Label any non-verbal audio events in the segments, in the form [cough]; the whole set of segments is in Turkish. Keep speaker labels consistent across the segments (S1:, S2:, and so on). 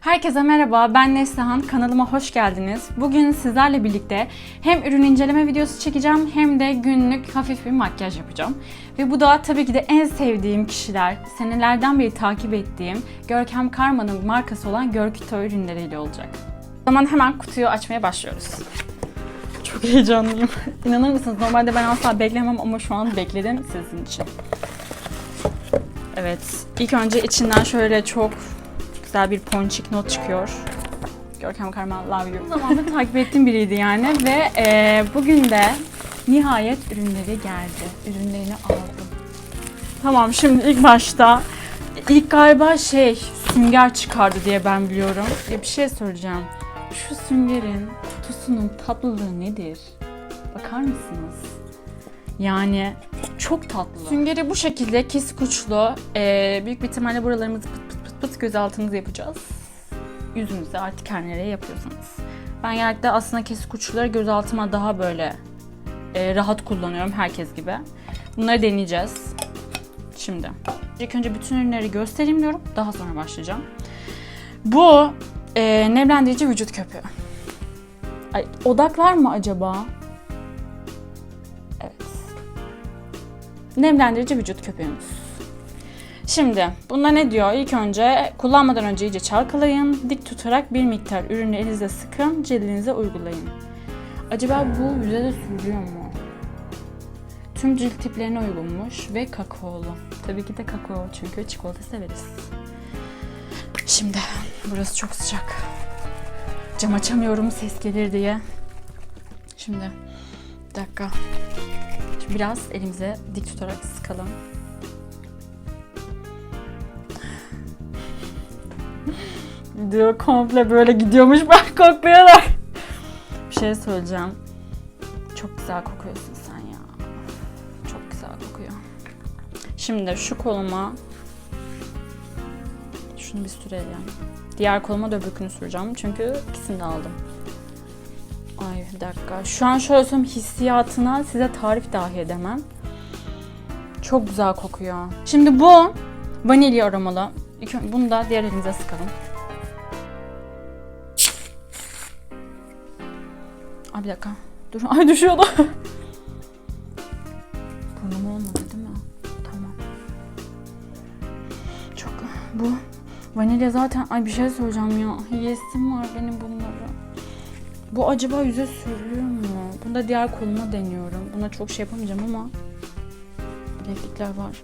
S1: Herkese merhaba, ben Neslihan. Kanalıma hoş geldiniz. Bugün sizlerle birlikte hem ürün inceleme videosu çekeceğim hem de günlük hafif bir makyaj yapacağım. Ve bu da tabii ki de en sevdiğim kişiler, senelerden beri takip ettiğim Görkem Karma'nın markası olan Görkito ürünleriyle olacak. O zaman hemen kutuyu açmaya başlıyoruz. Çok heyecanlıyım. [laughs] İnanır mısınız? Normalde ben asla beklemem ama şu an bekledim sizin için. Evet, ilk önce içinden şöyle çok güzel bir ponçik not çıkıyor. Görkem Karma love you. Zamanında takip ettiğim biriydi yani ve e, bugün de nihayet ürünleri geldi. Ürünlerini aldım. Tamam şimdi ilk başta ilk galiba şey sünger çıkardı diye ben biliyorum. Ya bir şey söyleyeceğim. Şu süngerin kutusunun tatlılığı nedir? Bakar mısınız? Yani çok tatlı. Süngeri bu şekilde kesik uçlu. Ee, büyük bir ihtimalle buralarımızı pıt pıt pıt pıt göz altınızı yapacağız. Yüzünüze artık her nereye yapıyorsanız. Ben genellikle aslında kesik uçluları göz altıma daha böyle e, rahat kullanıyorum herkes gibi. Bunları deneyeceğiz. Şimdi. İlk önce bütün ürünleri göstereyim diyorum. Daha sonra başlayacağım. Bu e, nemlendirici vücut köpüğü. Ay, odaklar mı acaba? Evet. Nemlendirici vücut köpüğümüz. Şimdi bunda ne diyor? İlk önce kullanmadan önce iyice çalkalayın. Dik tutarak bir miktar ürünü elinizde sıkın, cildinize uygulayın. Acaba bu yüze de sürülüyor mu? Tüm cilt tiplerine uygunmuş ve kakaolu. Tabii ki de kakao çünkü çikolata severiz. Şimdi burası çok sıcak. Cam açamıyorum ses gelir diye. Şimdi bir dakika. Şimdi biraz elimize dik tutarak sıkalım. Video komple böyle gidiyormuş [laughs] bak kokluyorlar. Bir şey söyleyeceğim. Çok güzel kokuyorsun sen ya. Çok güzel kokuyor. Şimdi şu koluma şunu bir sürelim. Diğer koluma da öbürkünü süreceğim. Çünkü ikisini de aldım. Ay bir dakika. Şu an şöyle söyleyeyim hissiyatına size tarif dahi edemem. Çok güzel kokuyor. Şimdi bu vanilya aromalı. Bunu da diğer elinize sıkalım. Ay bir dakika. Dur. [laughs] Ay düşüyordu. [laughs] Burnum olmadı değil mi? Tamam. Çok bu vanilya zaten ay bir şey söyleyeceğim ya. Yesim var benim bunları. Bu acaba yüze sürülüyor mu? Bunu da diğer koluma deniyorum. Buna çok şey yapamayacağım ama bileklikler var.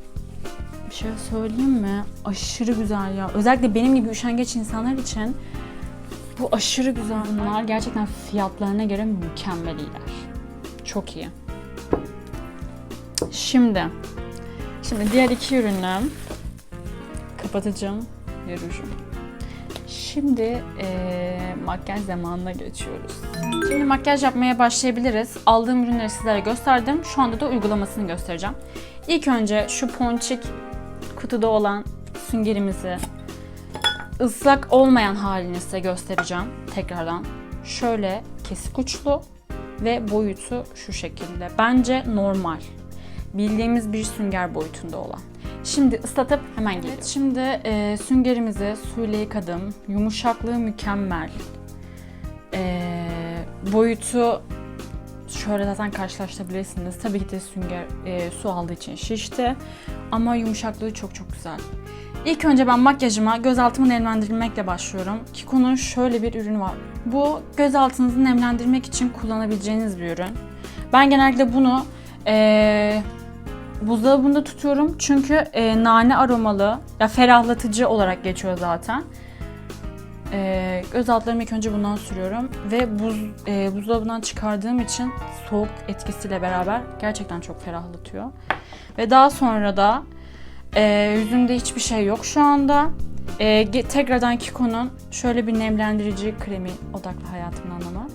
S1: Bir şey söyleyeyim mi? Aşırı güzel ya. Özellikle benim gibi üşengeç insanlar için bu aşırı güzel. Bunlar gerçekten fiyatlarına göre mükemmel iyiler. Çok iyi. Şimdi Şimdi diğer iki ürünüm kapatıcım ve. Şimdi eee, makyaj zamanına geçiyoruz. Şimdi makyaj yapmaya başlayabiliriz. Aldığım ürünleri sizlere gösterdim. Şu anda da uygulamasını göstereceğim. İlk önce şu ponçik kutuda olan süngerimizi ıslak olmayan halini size göstereceğim tekrardan. Şöyle kesik uçlu ve boyutu şu şekilde. Bence normal. Bildiğimiz bir sünger boyutunda olan. Şimdi ıslatıp hemen geliyorum. şimdi e, süngerimizi suyla yıkadım. Yumuşaklığı mükemmel. E, boyutu şöyle zaten karşılaştırabilirsiniz. Tabii ki de sünger e, su aldığı için şişti. Ama yumuşaklığı çok çok güzel. İlk önce ben makyajıma göz altımı nemlendirmekle başlıyorum. Kiko'nun şöyle bir ürünü var. Bu göz altınızı nemlendirmek için kullanabileceğiniz bir ürün. Ben genellikle bunu eee buzdolabında tutuyorum çünkü e, nane aromalı, ya ferahlatıcı olarak geçiyor zaten. E, göz altlarımı ilk önce bundan sürüyorum ve buz e, buzdolabından çıkardığım için soğuk etkisiyle beraber gerçekten çok ferahlatıyor. Ve daha sonra da e, yüzümde hiçbir şey yok şu anda. E, tekrardan Kiko'nun şöyle bir nemlendirici kremi odaklı hayatımın anlamı.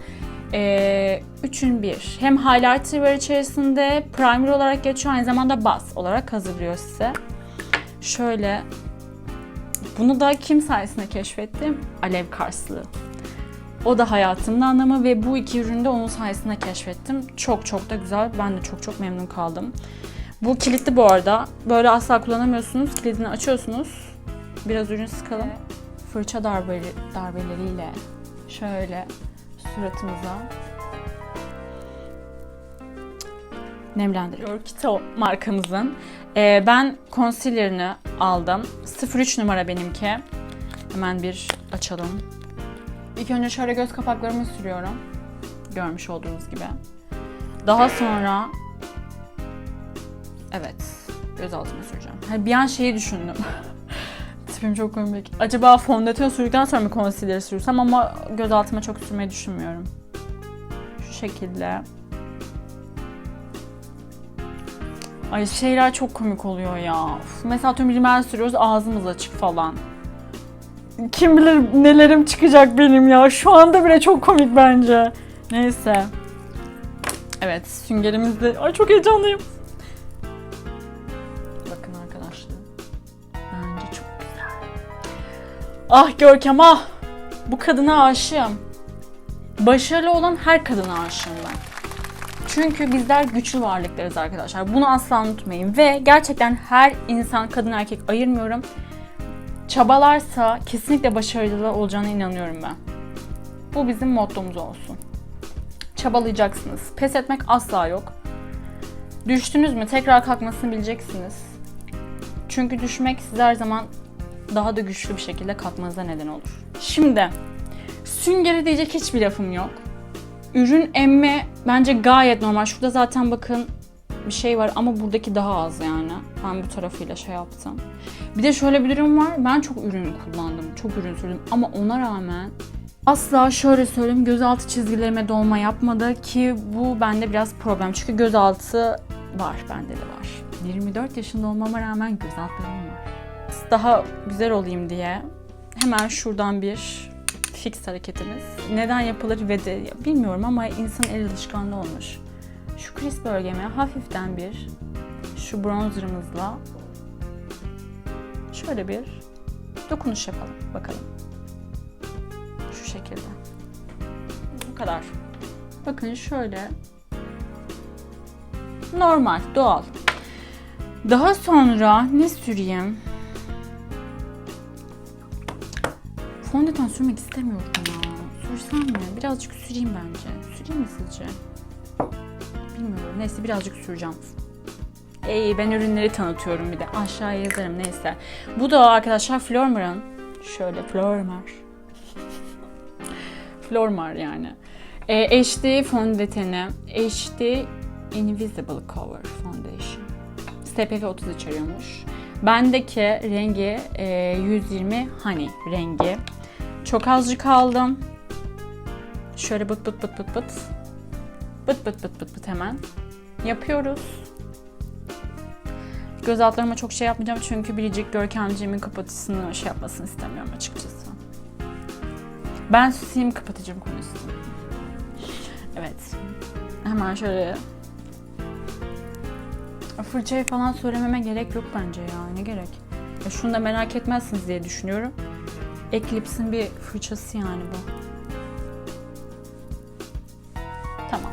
S1: Ee, üçün bir. Hem highlighter var içerisinde, primer olarak geçiyor, aynı zamanda baz olarak hazırlıyor size. Şöyle, bunu da kim sayesinde keşfettim? Alev Karslı. O da hayatımın anlamı ve bu iki ürünü de onun sayesinde keşfettim. Çok çok da güzel. Ben de çok çok memnun kaldım. Bu kilitli bu arada. Böyle asla kullanamıyorsunuz. Kilidini açıyorsunuz. Biraz ürün sıkalım. fırça darbe, darbeleriyle şöyle suratımıza nemlendiriyor. Kito markamızın. Ee, ben concealer'ını aldım. 03 numara benimki. Hemen bir açalım. İlk önce şöyle göz kapaklarımı sürüyorum. Görmüş olduğunuz gibi. Daha sonra evet göz altıma süreceğim. Hani bir an şeyi düşündüm. [laughs] Tipim çok komik. Acaba fondöten sürdükten sonra mı concealer sürsem ama göz altıma çok sürmeyi düşünmüyorum. Şu şekilde. Ay şeyler çok komik oluyor ya. Uf, mesela tüm rimel sürüyoruz ağzımız açık falan. Kim bilir nelerim çıkacak benim ya. Şu anda bile çok komik bence. Neyse. Evet süngerimiz de... Ay çok heyecanlıyım. Ah Görkem ah. Bu kadına aşığım. Başarılı olan her kadına aşığım ben. Çünkü bizler güçlü varlıklarız arkadaşlar. Bunu asla unutmayın. Ve gerçekten her insan kadın erkek ayırmıyorum. Çabalarsa kesinlikle başarılı olacağına inanıyorum ben. Bu bizim mottomuz olsun. Çabalayacaksınız. Pes etmek asla yok. Düştünüz mü tekrar kalkmasını bileceksiniz. Çünkü düşmek size her zaman daha da güçlü bir şekilde kalkmanıza neden olur. Şimdi süngeri diyecek hiçbir lafım yok. Ürün emme bence gayet normal. Şurada zaten bakın bir şey var ama buradaki daha az yani. Ben bu tarafıyla şey yaptım. Bir de şöyle bir durum var. Ben çok ürün kullandım. Çok ürün sürdüm ama ona rağmen asla şöyle söyleyeyim gözaltı çizgilerime dolma yapmadı ki bu bende biraz problem. Çünkü gözaltı var. Bende de var. 24 yaşında olmama rağmen gözaltlarım var. Daha güzel olayım diye hemen şuradan bir fix hareketimiz. Neden yapılır ve de bilmiyorum ama insan el alışkanlığı olmuş. Şu kriz bölgeme hafiften bir şu bronzerımızla şöyle bir dokunuş yapalım. Bakalım. Şu şekilde. Bu kadar. Bakın şöyle. Normal, doğal. Daha sonra ne süreyim? Fondöten sürmek istemiyorum ya. Sürsem mi? Birazcık süreyim bence. Süreyim mi sizce? Bilmiyorum. Neyse birazcık süreceğim. Ey ben ürünleri tanıtıyorum bir de. Aşağıya yazarım neyse. Bu da arkadaşlar Flormar'ın. Şöyle Flormar. Flormar yani. E, HD fondöteni. HD Invisible Cover Foundation. SPF 30 içeriyormuş. Bendeki rengi e, 120 Honey rengi. Çok azıcık aldım. Şöyle bıt bıt bıt bıt bıt. Bıt bıt bıt bıt bıt hemen. Yapıyoruz. Göz altlarıma çok şey yapmayacağım çünkü biricik görkemciğimin kapatısını şey yapmasını istemiyorum açıkçası. Ben susayım kapatıcım konusunu. Evet. Hemen şöyle fırçayı falan söylememe gerek yok bence ya. Ne gerek? Ya şunu da merak etmezsiniz diye düşünüyorum. Eclipse'in bir fırçası yani bu. Tamam.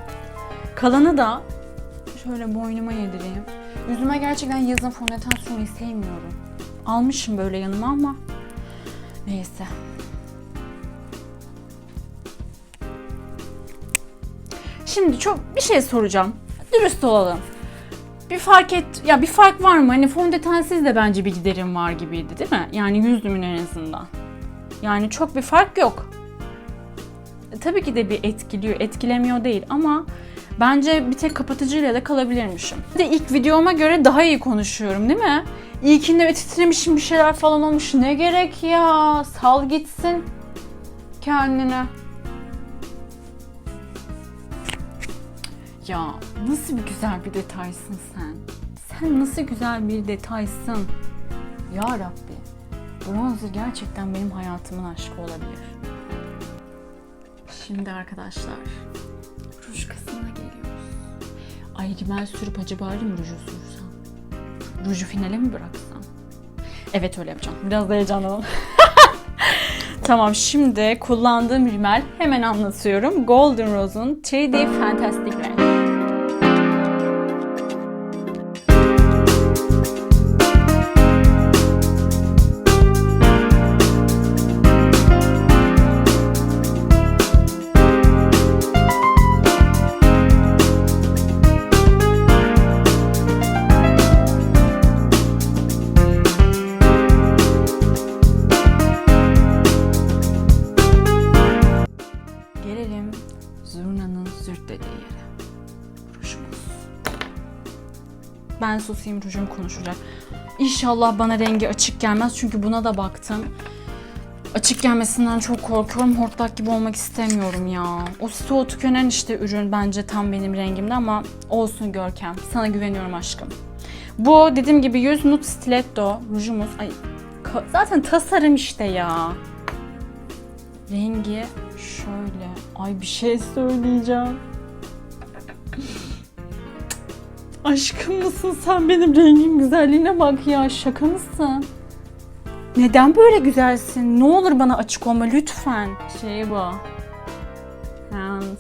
S1: Kalanı da şöyle boynuma yedireyim. Yüzüme gerçekten yazın fondöten sürmeyi sevmiyorum. Almışım böyle yanıma ama neyse. Şimdi çok bir şey soracağım. Dürüst olalım. Bir fark et, ya bir fark var mı? Hani fondötensiz de bence bir giderim var gibiydi değil mi? Yani yüzümün en azından. Yani çok bir fark yok. E, tabii ki de bir etkiliyor, etkilemiyor değil ama bence bir tek kapatıcıyla da kalabilirmişim. Bir de ilk videoma göre daha iyi konuşuyorum değil mi? İlkinde titremişim bir şeyler falan olmuş. Ne gerek ya? Sal gitsin kendine. Ya nasıl bir güzel bir detaysın sen. Sen nasıl güzel bir detaysın. Ya Rabbi. Bronzer gerçekten benim hayatımın aşkı olabilir. Şimdi arkadaşlar ruj kısmına geliyoruz. Ay rimel sürüp acaba rim ruju sürsem? Ruju finale mi bıraksam? Evet öyle yapacağım. Biraz da heyecanlanalım. [laughs] tamam şimdi kullandığım rimel hemen anlatıyorum. Golden Rose'un 3D Fantastic Range. Ben susayım rujum konuşacak. İnşallah bana rengi açık gelmez çünkü buna da baktım. Açık gelmesinden çok korkuyorum. Hortlak gibi olmak istemiyorum ya. O Sto tükenen işte ürün bence tam benim rengimde ama olsun Görkem. Sana güveniyorum aşkım. Bu dediğim gibi 100 Nude Stiletto rujumuz. Ay zaten tasarım işte ya. Rengi şöyle. Ay bir şey söyleyeceğim. Aşkım mısın sen benim rengin güzelliğine bak ya şaka mısın? Neden böyle güzelsin? Ne olur bana açık olma lütfen. Şey bu. Hans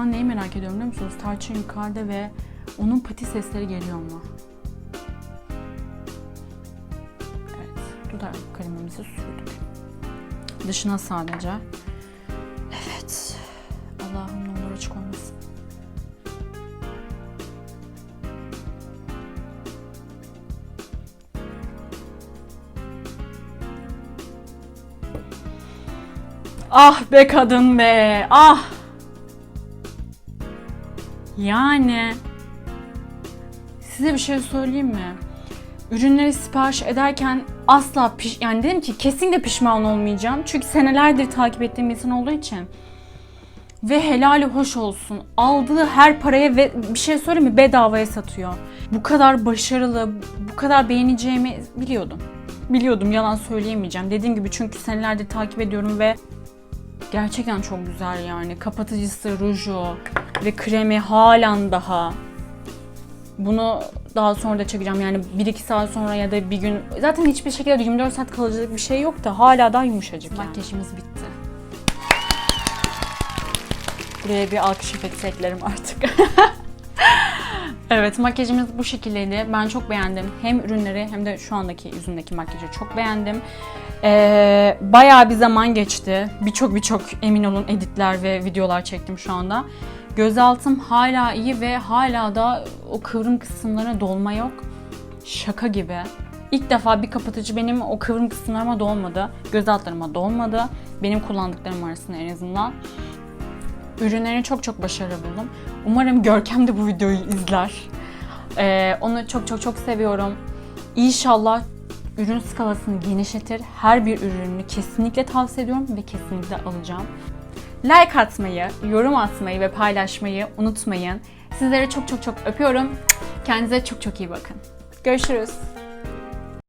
S1: an neyi merak ediyorum biliyor musunuz? Tarçın yukarıda ve onun pati sesleri geliyor mu? Evet, dudak kalemimizi sürdük. Dışına sadece. Evet. Allah'ım ne olur açık olmasın. Ah be kadın be. Ah. Yani size bir şey söyleyeyim mi? Ürünleri sipariş ederken asla piş yani dedim ki kesinlikle pişman olmayacağım. Çünkü senelerdir takip ettiğim insan olduğu için. Ve helali hoş olsun. Aldığı her paraya ve bir şey söyleyeyim mi bedavaya satıyor. Bu kadar başarılı, bu kadar beğeneceğimi biliyordum. Biliyordum yalan söyleyemeyeceğim. Dediğim gibi çünkü senelerdir takip ediyorum ve gerçekten çok güzel yani. Kapatıcısı, ruju ve kremi halen daha. Bunu daha sonra da çekeceğim yani 1-2 saat sonra ya da bir gün zaten hiçbir şekilde 24 saat kalıcılık bir şey yok da hala daha yumuşacık. Makyajımız bitti. Buraya bir alkış efekti eklerim artık. [laughs] evet makyajımız bu şekildeydi. Ben çok beğendim. Hem ürünleri hem de şu andaki yüzümdeki makyajı çok beğendim. Ee, bayağı bir zaman geçti. Birçok birçok emin olun editler ve videolar çektim şu anda. Gözaltım hala iyi ve hala da o kıvrım kısımlarına dolma yok. Şaka gibi. İlk defa bir kapatıcı benim o kıvrım kısımlarıma dolmadı. Göz altlarıma dolmadı. Benim kullandıklarım arasında en azından. Ürünlerini çok çok başarılı buldum. Umarım Görkem de bu videoyu izler. Ee, onu çok çok çok seviyorum. İnşallah ürün skalasını genişletir. Her bir ürününü kesinlikle tavsiye ediyorum ve kesinlikle alacağım. Like atmayı, yorum atmayı ve paylaşmayı unutmayın. Sizleri çok çok çok öpüyorum. Kendinize çok çok iyi bakın. Görüşürüz.